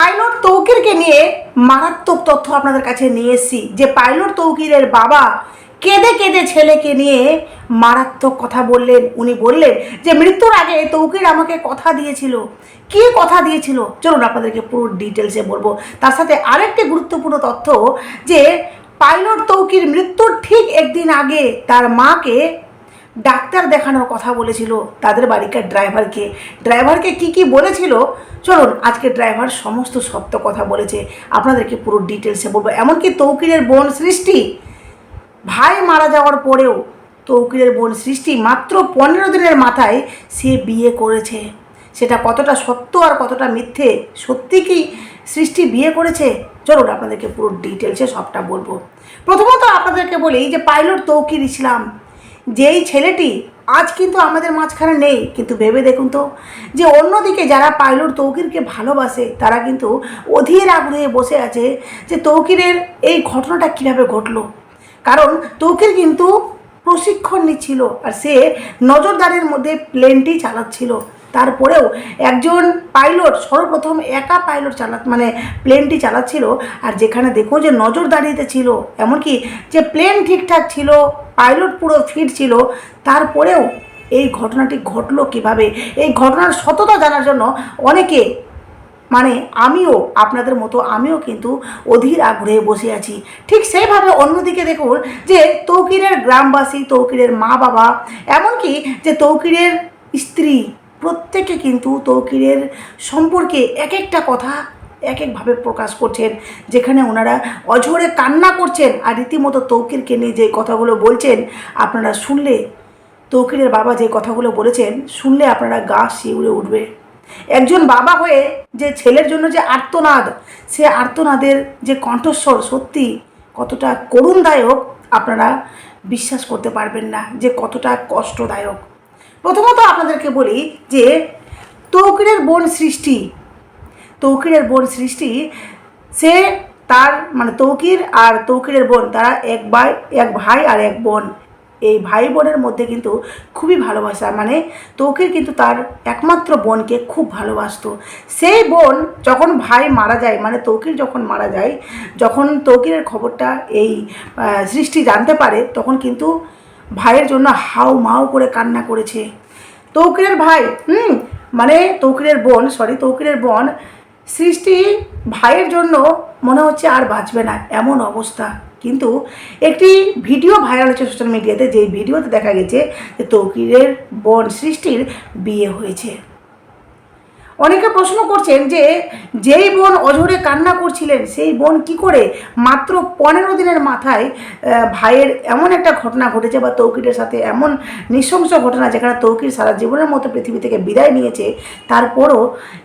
Pilot তৌকিরকে নিয়ে মারাত্মক তথ্য আপনাদের কাছে নিয়ে এসেছি। যে পাইলট তৌকিরের বাবা কেঁদে কেঁদে ছেলেকে নিয়ে মারাত্মক কথা বললেন। উনি বললেন যে, মৃত্যুর আগে তৌকির আমাকে কথা দিয়েছিল। কি কথা দিয়েছিল? চলুন আপনাদেরকে পুরো ডিটেলসে বলব। তার সাথে আরেকটি গুরুত্বপূর্ণ তথ্য যে, পাইলট তৌকির মৃত্যুর ঠিক একদিন আগে তার মাকে ডাক্তার দেখানোর কথা বলেছিল তাদের বাড়িকার ড্রাইভারকে। ড্রাইভারকে কি কি বলেছিল? চলুন, আজকে ড্রাইভার সমস্ত সত্য কথা বলেছে। আপনাদেরকে পুরো ডিটেলসে বলব। এমনকি তৌকিরের বোন সৃষ্টি, ভাই মারা যাওয়ার পরেও তৌকিরের বোন সৃষ্টি মাত্র পনেরো দিনের মাথায় সে বিয়ে করেছে। সেটা কতটা সত্য আর কতটা মিথ্যে, সত্যি কি সৃষ্টি বিয়ে করেছে? চলুন, আপনাদেরকে পুরো ডিটেলসে সবটা বলব। প্রথমত আপনাদেরকে বলি যে পাইলট তৌকির ইসলাম যেই ছেলেটি আজ কিন্তু আমাদের মাঝখানে নেই, কিন্তু ভেবে দেখুন তো, যে অন্যদিকে যারা পাইলট তৌকিরকে ভালোবাসে, তারা কিন্তু অধীর আগ্রহে বসে আছে যে তৌকিরের এই ঘটনাটা কীভাবে ঘটলো। কারণ তৌকির কিন্তু প্রশিক্ষণ নিচ্ছিল আর সে নজরদারের মধ্যে প্লেনটি চালাচ্ছিল। তারপরেও একজন পাইলট, সর্বপ্রথম একা পাইলট চালা মানে প্লেনটি চালাচ্ছিল। আর যেখানে দেখো যে নজরদারিতে ছিল, এমনকি যে প্লেন ঠিকঠাক ছিল, পাইলট পুরো ফিট ছিল, তারপরেও এই ঘটনাটি ঘটলো কীভাবে? এই ঘটনার সততা জানার জন্য অনেকে মানে আমিও, আপনাদের মতো আমিও কিন্তু অধীর আগ্রহে বসে আছি। ঠিক সেইভাবে অন্যদিকে দেখুন যে তৌকিরের গ্রামবাসী, তৌকিরের মা বাবা এমনকি যে তৌকিরের স্ত্রী প্রত্যেকে কিন্তু তৌকিরের সম্পর্কে এক একটা কথা এক একভাবে প্রকাশ করছেন, যেখানে ওনারা অঝরে কান্না করছেন আর রীতিমতো তৌকিরকে নিয়ে যে কথাগুলো বলছেন, আপনারা শুনলে, তৌকিরের বাবা যে কথাগুলো বলেছেন, শুনলে আপনারা গা শিউরে উঠবে। একজন বাবা হয়ে যে ছেলের জন্য যে আর্তনাদ, সে আর্তনাদের যে কণ্ঠস্বর সত্যি কতটা করুণদায়ক, আপনারা বিশ্বাস করতে পারবেন না যে কতটা কষ্টদায়ক। প্রথমত আপনাদেরকে বলি যে তৌকিরের বোন সৃষ্টি, তৌকিরের বোন সৃষ্টি, সে তার মানে তৌকির আর তৌকিরের বোন, তারা এক ভাই এক ভাই আর এক বোন। এই ভাই বোনের মধ্যে কিন্তু খুবই ভালোবাসা মানে তৌকির কিন্তু তার একমাত্র বোনকে খুব ভালোবাসতো। সেই বোন যখন ভাই মারা যায় মানে তৌকির যখন মারা যায়, যখন তৌকিরের খবরটা এই সৃষ্টি জানতে পারে, তখন কিন্তু ভাইয়ের জন্য হাউ মাউ করে কান্না করেছে। তৌকিরের ভাই, হুম মানে তৌকিরের বোন সরি তৌকিরের বোন, সৃষ্টি ভাইয়ের জন্য মনে হচ্ছে আর বাঁচবে না, এমন অবস্থা। কিন্তু একটি ভিডিও ভাইরাল হচ্ছে সোশ্যাল মিডিয়াতে যেই ভিডিওতে দেখা গেছে যে তৌকিরের বোন সৃষ্টির বিয়ে হয়েছে। অনেকে প্রশ্ন করছেন যে যেই বোন অঝরে কান্না করছিলেন, সেই বোন কি করে মাত্র পনেরো দিনের মাথায় ভাইয়ের এমন একটা ঘটনা ঘটেছে বা তৌকিরের সাথে এমন নৃশংস ঘটনা যেখানে তৌকির সারা জীবনের মতো পৃথিবী থেকে বিদায় নিয়েছে, তারপরও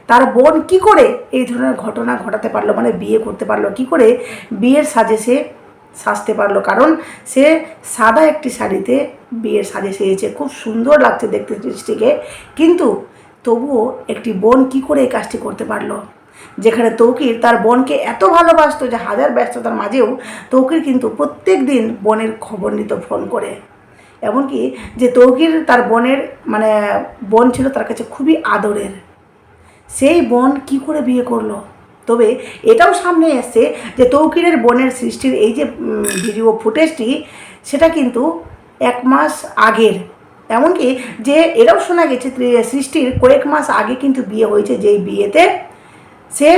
তার বোন কি করে এই ধরনের ঘটনা ঘটাতে পারল মানে বিয়ে করতে পারল, কি করে বিয়ের সাজে সে সাজতে পারল? কারণ সে সাদা একটি শাড়িতে বিয়ের সাজে সেজেছে, খুব সুন্দর লাগছে দেখতে দৃষ্টিকে। কিন্তু তবুও একটি বোন কি করে এই কাজটি করতে পারল? যেখানে তৌকির তার বোনকে এত ভালোবাসতো যে হাজার ব্যস্ততার মাঝেও তৌকির কিন্তু প্রত্যেক দিন বোনের খবর নিত ফোন করে। এমনকি যে তৌকির তার বোনের মানে বোন ছিল তার কাছে খুবই আদরের। সেই বোন কি করে বিয়ে করল? তবে এটাও সামনে এসছে যে তৌকিরের বোনের সৃষ্টির এই যে ভিডিও ফুটেজটি সেটা কিন্তু এক মাস আগের। এমনকি যে এটাও শোনা গেছে সৃষ্টির কয়েক মাস আগে কিন্তু বিয়ে হয়েছে, যেই বিয়েতে সে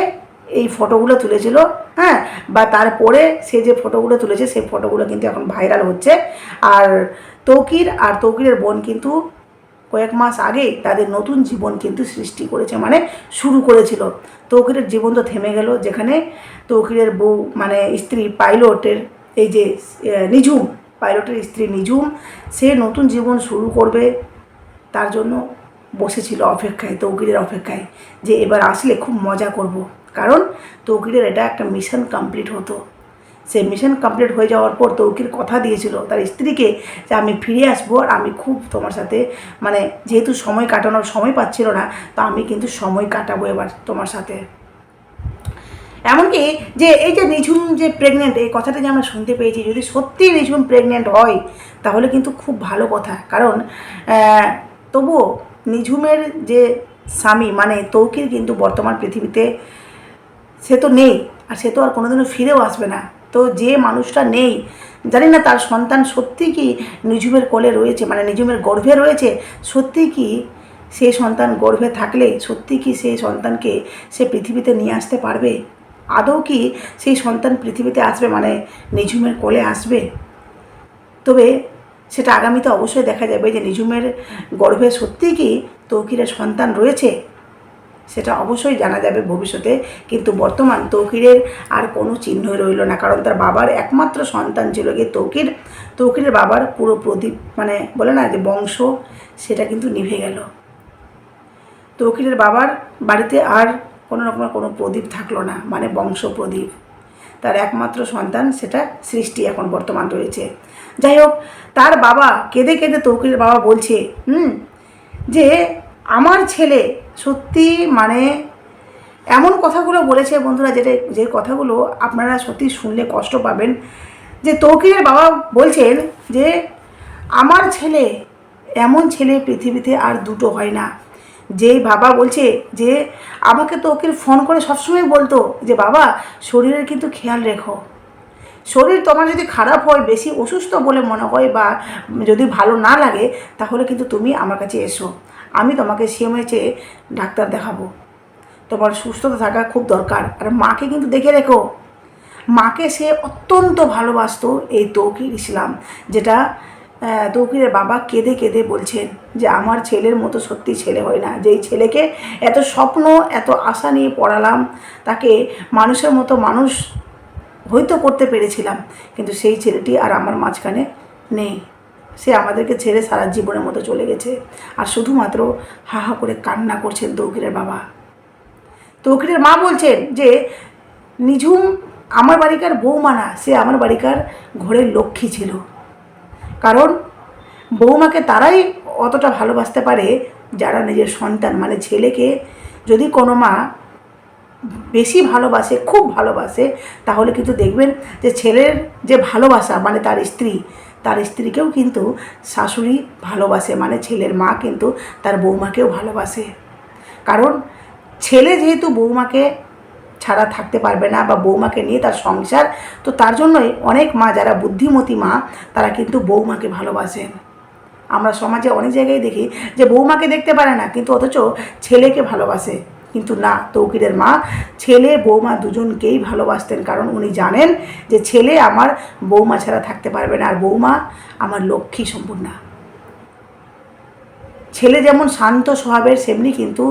এই ফটোগুলো তুলেছিল হ্যাঁ? বা তারপরে সে যে ফটোগুলো তুলেছে, সেই ফটোগুলো কিন্তু এখন ভাইরাল হচ্ছে। আর তৌকির আর তৌকিরের বোন কিন্তু কয়েক মাস আগে তাদের নতুন জীবন কিন্তু সৃষ্টি করেছে মানে শুরু করেছিল। তৌকিরের জীবন তো থেমে গেল, যেখানে তৌকিরের বউ মানে স্ত্রী, পাইলটের এই যে নিঝুম পাইলটের স্ত্রী নিঝুম, সে নতুন জীবন শুরু করবে তার জন্য বসেছিল অপেক্ষায়, তৌকিরের অপেক্ষায়, যে এবার আসলে খুব মজা করব। কারণ তৌকিরের এটা একটা মিশন কমপ্লিট হতো সে মিশন কমপ্লিট হয়ে যাওয়ার পর তৌকির কথা দিয়েছিল তার স্ত্রীকে যে আমি ফিরে আসব আর আমি খুব তোমার সাথে মানে যেহেতু সময় কাটানোর সময় পাচ্ছিল না, তো আমি কিন্তু সময় কাটাবো এবার তোমার সাথে এমনকি যে এই যে নিঝুম যে প্রেগনেন্ট এই কথাটা যে আমরা শুনতে পেয়েছি, যদি সত্যি নিঝুম প্রেগনেন্ট হয়, তাহলে কিন্তু খুব ভালো কথা। কারণ তবুও নিঝুমের যে স্বামী মানে তৌকির কিন্তু বর্তমান পৃথিবীতে সে তো নেই, আর সে তো আর কোনোদিনও ফিরেও আসবে না। তো যে মানুষটা নেই, জানি না তার সন্তান সত্যি কি নিঝুমের কোলে রয়েছে মানে নিঝুমের গর্ভে রয়েছে সত্যি কি সেই সন্তান গর্ভে থাকলে সত্যি কি সেই সন্তানকে সে পৃথিবীতে নিয়ে আসতে পারবে? আদৌ কি সেই সন্তান পৃথিবীতে আসবে? মানে নিঝুমের কোলে আসবে? তবে সেটা আগামীতে অবশ্যই দেখা যাবে যে নিঝুমের গর্ভে সত্যি কি তৌকিরের সন্তান রয়েছে? সেটা অবশ্যই জানা যাবে ভবিষ্যতে। কিন্তু বর্তমান তৌকিরের আর কোনো চিহ্নই রইল না। কারণ তার বাবার একমাত্র সন্তান ছিল গিয়ে তৌকির। তৌকিরের বাবার পুরো প্রদীপ মানে বলে না যে বংশ, সেটা কিন্তু নিভে গেল। তৌকিরের বাবার বাড়িতে আর কোনো রকমের কোনো প্রদীপ থাকল না মানে বংশ প্রদীপ। তার একমাত্র সন্তান সেটা সৃষ্টি এখন বর্তমান রয়েছে। যাই হোক, তার বাবা কেঁদে কেঁদে তৌকিরের বাবা বলছে, হুম, যে আমার ছেলে সত্যি মানে এমন কথাগুলো বলেছে বন্ধুরা, যেটা, যে কথাগুলো আপনারা সত্যি শুনলে কষ্ট পাবেন। যে তৌকিরের বাবা বলছেন যে, আমার ছেলে, এমন ছেলে পৃথিবীতে আর দুটো হয় না। যেই বাবা বলছে যে, আমাকে তো ওকে ফোন করে সবসময় বলতো যে, বাবা, শরীরের কিন্তু খেয়াল রেখো। শরীর তোমার যদি খারাপ হয়, বেশি অসুস্থ বলে মনে হয় বা যদি ভালো না লাগে, তাহলে কিন্তু তুমি আমার কাছে এসো। আমি তোমাকে সিএমএচে ডাক্তার দেখাবো। তোমার সুস্থতা থাকা খুব দরকার। আর মাকে কিন্তু দেখে রেখো। মাকে সে অত্যন্ত ভালোবাসতো এই তৌকির ইসলাম, যেটা তৌকিরের বাবা কেঁদে কেঁদে বলছেন যে, আমার ছেলের মতো সত্যি ছেলে হয় না। যেই ছেলেকে এত স্বপ্ন, এত আশা নিয়ে পড়ালাম, তাকে মানুষের মতো মানুষ হয়তো করতে পেরেছিলাম। কিন্তু সেই ছেলেটি আর আমার মাঝখানে নেই। সে আমাদেরকে ছেড়ে সারা জীবনের মতো চলে গেছে। আর শুধুমাত্র হা হা করে কান্না করছেন তৌকিরের বাবা। তৌকিরের মা বলছেন যে, নিঝুম আমার বাড়িকার বৌমা না, সে আমার বাড়িকার ঘরের লক্ষ্মী ছিল। কারণ বৌমাকে তারাই অতটা ভালোবাসতে পারে যারা নিজের সন্তান মানে ছেলেকে যদি কোনো মা বেশি ভালোবাসে, খুব ভালোবাসে, তাহলে কিন্তু দেখবেন যে ছেলের যে ভালোবাসা মানে তার স্ত্রী, তার স্ত্রীকেও কিন্তু শাশুড়ি ভালোবাসে মানে ছেলের মা কিন্তু তার বৌমাকেও ভালোবাসে। কারণ ছেলে যেহেতু বৌমাকে ছাড়া থাকতে পারবে না বা বৌমাকে নিয়ে তার সংসার, তো তার জন্যই অনেক মা যারা বুদ্ধিমতী মা, তারা কিন্তু বৌমাকে ভালোবাসেন আমরা সমাজে অনেক জায়গায় দেখি যে বৌমাকে দেখতে পারে না, কিন্তু অথচ ছেলেকে ভালোবাসে। কিন্তু না, তৌকিরের মা ছেলে, বৌমা দুজনকেই ভালোবাসতেন, কারণ উনি জানেন যে ছেলে আমার বৌমা ছাড়া থাকতে পারবে না, আর বৌমা আমার লক্ষ্মী সম্পূর্ণা। ছেলে যেমন শান্ত স্বভাবের, সেমনি কিন্তু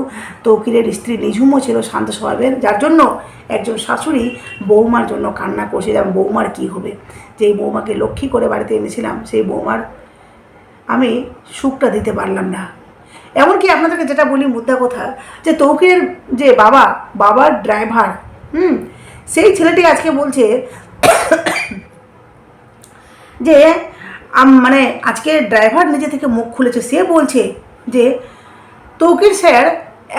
তৌকিরের স্ত্রী নিঝুমও ছিল শান্ত স্বভাবের, যার জন্য একজন শাশুড়ি বৌমার জন্য কান্না করছে। যেমন বৌমার কী হবে? যেই বৌমাকে লক্ষ্মী করে বাড়িতে এনেছিলাম, সেই বৌমার আমি সুখটা দিতে পারলাম না। এমনকি আপনাদেরকে যেটা বলি মুদ্রা কথা, যে তৌকিরের যে বাবা, বাবার ড্রাইভার, হুম, সেই ছেলেটি আজকে বলছে যে মানে আজকে ড্রাইভার নিজে থেকে মুখ খুলেছে, সে বলছে যে তৌকির স্যার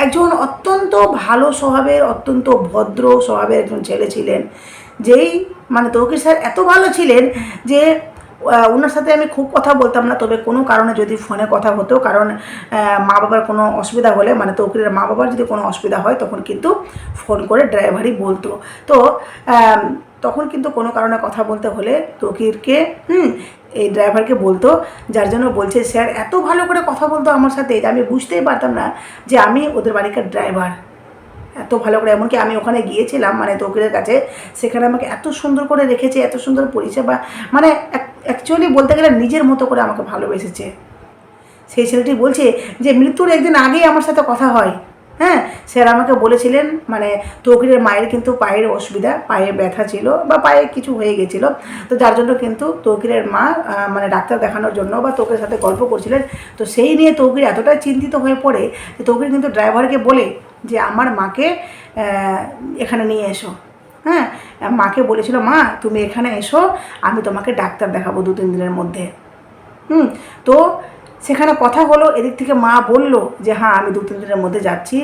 একজন অত্যন্ত ভালো স্বভাবের, অত্যন্ত ভদ্র স্বভাবের একজন ছেলে ছিলেন। যেই মানে তৌকির স্যার এত ভালো ছিলেন যে ওনার সাথে আমি খুব কথা বলতাম না, তবে কোনো কারণে যদি ফোনে কথা হতো, কারণ মা বাবার কোনো অসুবিধা হলে মানে তৌকিরের মা বাবার যদি কোনো অসুবিধা হয়, তখন কিন্তু ফোন করে ড্রাইভারই বলতো। তো তখন কিন্তু কোনো কারণে কথা বলতে হলে তৌকিরকে হুম, এই ড্রাইভারকে বলতো, যার জন্য বলছে, স্যার, এত ভালো করে কথা বলতো আমার সাথে আমি বুঝতেই পারতাম না যে আমি ওদের বাড়িকার ড্রাইভার। এত ভালো করে, এমনকি আমি ওখানে গিয়েছিলাম মানে তৌকিরের কাছে, সেখানে আমাকে এত সুন্দর করে রেখেছে, এত সুন্দর পরিষেবা মানে অ্যাকচুয়ালি বলতে গেলে নিজের মতো করে আমাকে ভালোবেসেছে। সেই ছেলেটি বলছে যে, মৃত্যুর একদিন আগেই আমার সাথে কথা হয়। হ্যাঁ স্যার আমাকে বলেছিলেন মানে তৌকিরের মায়ের কিন্তু পায়ের অসুবিধা পায়ে ব্যথা ছিল বা পায়ে কিছু হয়ে গেছিল। তো যার জন্য কিন্তু তৌকিরের মা মানে ডাক্তার দেখানোর জন্য বা তৌকির সাথে গল্প করছিলেন। তো সেই নিয়ে তৌকির এতটাই চিন্তিত হয়ে পড়ে যে তৌকির কিন্তু ড্রাইভারকে বলে যে, আমার মাকে এখানে নিয়ে এসো। হ্যাঁ মাকে বলেছিল, মা, তুমি এখানে এসো, আমি তোমাকে ডাক্তার দেখাবো দু তিন দিনের মধ্যে। হুম, তো সেখানে কথা হলো, এদিক থেকে মা বলল যে হ্যাঁ আমি দু তিন দিনের মধ্যে যাচ্ছি।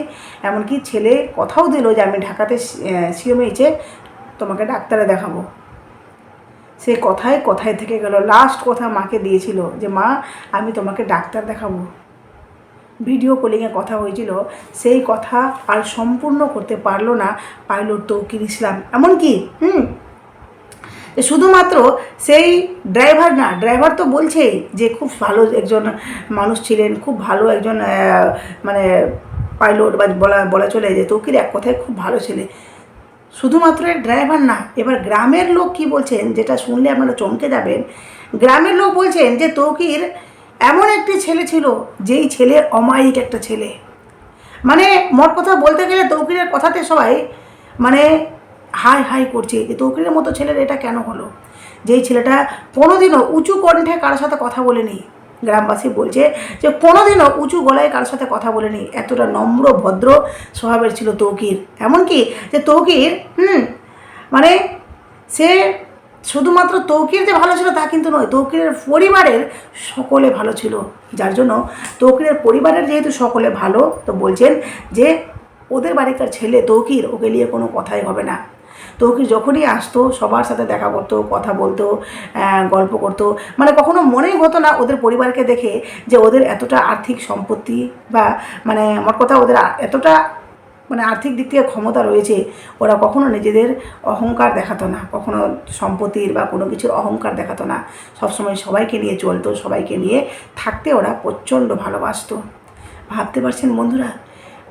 এমনকি ছেলে কথাও দিল যে, আমি ঢাকাতে সিএমএইচে তোমাকে ডাক্তারে দেখাবো। সেই কথায় কথায় থেকে গেল। লাস্ট কথা মাকে দিয়েছিল যে, মা, আমি তোমাকে ডাক্তার দেখাবো। ভিডিও কলিংয়ে কথা হয়েছিল। সেই কথা আর সম্পূর্ণ করতে পারল না পাইলট তৌকির ইসলাম। এমনকি, হুম শুধুমাত্র সেই ড্রাইভার না, ড্রাইভার তো বলছেই যে খুব ভালো একজন মানুষ ছিলেন, খুব ভালো একজন মানে পাইলট বা বলা বলা চলে যে তৌকির এক কথায় খুব ভালো ছেলে। শুধুমাত্র ড্রাইভার না, এবার গ্রামের লোক কি বলছেন যেটা শুনলে আপনারা চমকে যাবেন, গ্রামের লোক বলছেন যে তৌকির এমন একটি ছেলে ছিল যেই ছেলে অমায়িক একটা ছেলে। মানে মোট কথা বলতে গেলে তৌকিরের কথাতে সবাই মানে হাই হাই করছে যে তৌকিরের মতো ছেলের এটা কেন হলো? যেই ছেলেটা কোনোদিনও উঁচু কণ্ঠে কারোর সাথে কথা বলেনি। গ্রামবাসী বলছে যে কোনোদিনও উঁচু গলায় কারোর সাথে কথা বলেনি। এতটা নম্র, ভদ্র স্বভাবের ছিল তৌকির। এমনকি যে তৌকির, হুম মানে সে শুধুমাত্র তৌকির যে ভালো ছিল তা কিন্তু নয়, তৌকিরের পরিবারের সকলে ভালো ছিল। যার জন্য তৌকিরের পরিবারের যেহেতু সকলে ভালো, তো বলছেন যে ওদের বাড়িকার ছেলে তৌকির, ওকে নিয়ে কোনো কথাই হবে না। তৌকির যখনই আসতো, সবার সাথে দেখা করতো, কথা বলতো গল্প করতো মানে কখনো মনেই হতো না ওদের পরিবারকে দেখে যে ওদের এতটা আর্থিক সম্পত্তি বা মানে মোট কথা ওদের এতটা মানে আর্থিক দিক থেকে ক্ষমতা রয়েছে, ওরা কখনো নিজেদের অহংকার দেখাতো না, কখনো সম্পত্তির বা কোনো কিছুর অহংকার দেখাতো না। সবসময় সবাইকে নিয়ে চলতো, সবাইকে নিয়ে থাকতে ওরা প্রচণ্ড ভালোবাসতো। ভাবতে পারছেন বন্ধুরা?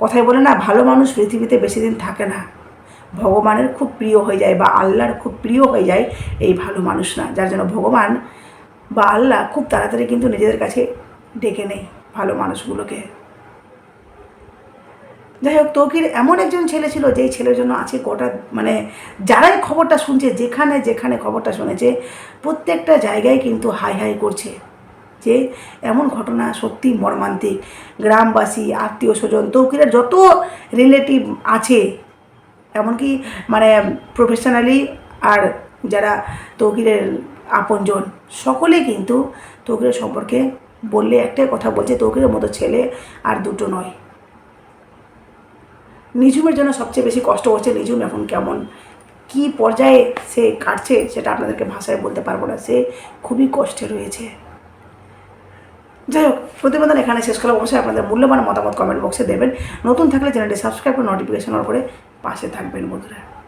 কথায় বলে না, ভালো মানুষ পৃথিবীতে বেশি দিন থাকে না। ভগবানের খুব প্রিয় হয়ে যায় বা আল্লাহর খুব প্রিয় হয়ে যায় এই ভালো মানুষ না। যার জন্য ভগবান বা আল্লাহ খুব তাড়াতাড়ি কিন্তু নিজেদের কাছে ডেকে নেয় ভালো মানুষগুলোকে। যাই হোক, তৌকির এমন একজন ছেলে ছিল যেই ছেলের জন্য আছে গোটা মানে যারাই খবরটা শুনছে, যেখানে যেখানে খবরটা শুনেছে, প্রত্যেকটা জায়গায় কিন্তু হাই হাই করছে যে এমন ঘটনা সত্যি মর্মান্তিক। গ্রামবাসী, আত্মীয় স্বজন, তৌকিরের যত রিলেটিভ আছে এমনকি মানে প্রফেশনালি আর যারা তৌকিরের আপনজন সকলেই কিন্তু তৌকিরের সম্পর্কে বললে একটাই কথা বলছে তৌকিরের মতো ছেলে আর দুটো নয়। নিঝুমের জন্য সবচেয়ে বেশি কষ্ট হচ্ছে নিঝুম এখন কেমন? কি পর্যায়ে সে কাটছে সেটা আপনাদেরকে ভাষায় বলতে পারব না। সে খুবই কষ্টে রয়েছে। যাই হোক প্রতিবেদন এখানে শেষ করা অবশ্যই আপনাদের মূল্যবান মতামত কমেন্ট বক্সে দেবেন। নতুন থাকলে চ্যানেলটি সাবস্ক্রাইব করে নোটিফিকেশন করে পাশে থাকবেন বন্ধুরা।